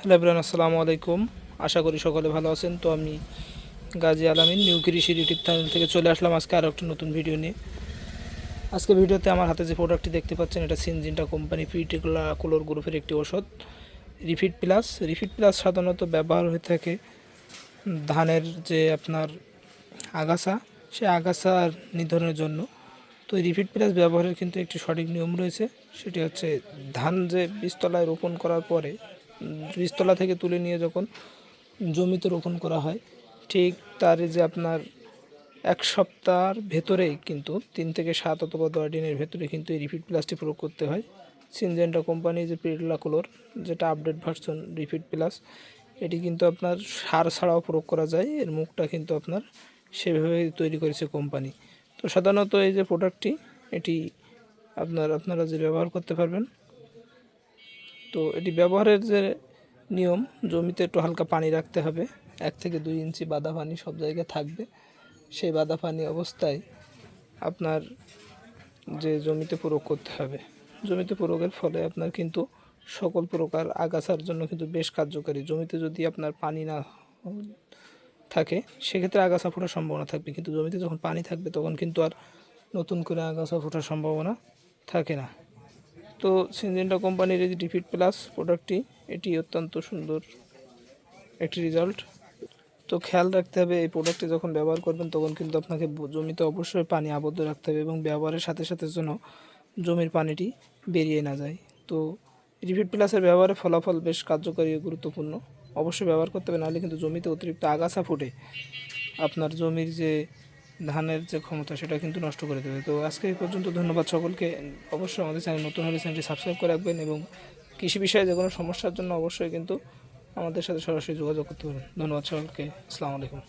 Hello everyone, আসসালামু আলাইকুম। আশা করি সকলে ভালো আছেন। তো আমি গাজী আলামিন, নিউ কৃষির ইউটিউব চ্যানেল থেকে চলে আসলাম আজকে আরও একটা নতুন ভিডিও নিয়ে। আজকে ভিডিওতে আমার হাতে যে প্রোডাক্টটি দেখতে পাচ্ছেন, এটা সিনজিনটা কোম্পানি পিটিকুলা কুলোর গ্রুপের একটি ওষুধ রিফিট প্লাস। রিফিট প্লাস সাধারণত ব্যবহার হয়ে থাকে ধানের যে আপনার আগাছা, সে আগাছা নিধনের জন্য। তো রিফিট প্লাস ব্যবহারের কিন্তু একটি সঠিক নিয়ম রয়েছে, সেটি হচ্ছে ধান যে বীজতলায় রোপণ করার পরে বীজতলা থেকে তুলে নিয়ে যখন জমিতে রোপণ করা হয়, ঠিক তার যে আপনার এক সপ্তাহের ভেতরেই কিন্তু তিন থেকে সাত অথবা দশ দিনের ভেতরে কিন্তু এই রিপিট প্লাসটি প্রয়োগ করতে হয়। সিনজেন্টা কোম্পানি যে পিরলাকুলোর যেটা আপডেট ভার্সন রিপিট প্লাস এটি কিন্তু আপনার সার ছাড়াও প্রয়োগ করা যায়। এর মুখটা কিন্তু আপনার সেভাবে তৈরি করেছে কোম্পানি। তো সাধারণত এই যে প্রোডাক্টটি এটি আপনার, আপনারা যে ব্যবহার করতে পারবেন তো এটি ব্যবহারের যে নিয়ম, জমিতে একটু হালকা পানি রাখতে হবে। এক থেকে দুই ইঞ্চি বাদা পানি সব জায়গায় থাকবে। সেই বাদা পানি অবস্থায় আপনার যে জমিতে প্রয়োগ করতে হবে। জমিতে প্রয়োগের ফলে আপনার কিন্তু সকল প্রকার আগাছার জন্য কিন্তু বেশ কার্যকারী। জমিতে যদি আপনার পানি না থাকে, সেক্ষেত্রে আগাছা ফোটার সম্ভাবনা থাকবে। কিন্তু জমিতে যখন পানি থাকবে, তখন কিন্তু আর নতুন করে আগাছা ফোটার সম্ভাবনা থাকে না। তো সিনজেন্টা কোম্পানির এই ডিফিট প্লাস প্রোডাক্টটি এটি অত্যন্ত সুন্দর একটি রেজাল্ট তো খেয়াল রাখতে হবে, এই প্রোডাক্টটি যখন ব্যবহার করবেন, তখন কিন্তু আপনাকে জমিতে অবশ্যই পানি আবদ্ধ রাখতে হবে এবং ব্যবহারের সাথে সাথে যেন জমির পানিটি বেরিয়ে না যায়। তো রিফিট প্লাসের ব্যবহারের ফলাফল বেশ কার্যকরী ও গুরুত্বপূর্ণ। অবশ্যই ব্যবহার করতে হবে, নাহলে কিন্তু জমিতে অতিরিক্ত আগাছা ফুটে। আপনার জমির যে ধানের যে ক্ষমতা, সেটা কিন্তু নষ্ট করে দেবে। তো আজকে এই পর্যন্ত ধন্যবাদ সকলকে। অবশ্যই আমাদের চ্যানেল নতুন হলে চ্যানেলটি সাবস্ক্রাইব করে রাখবেন এবং কৃষি বিষয়ে যে কোনো সমস্যার জন্য অবশ্যই কিন্তু আমাদের সাথে সরাসরি যোগাযোগ করতে পারেন। ধন্যবাদ সকলকে। আসসালামু আলাইকুম।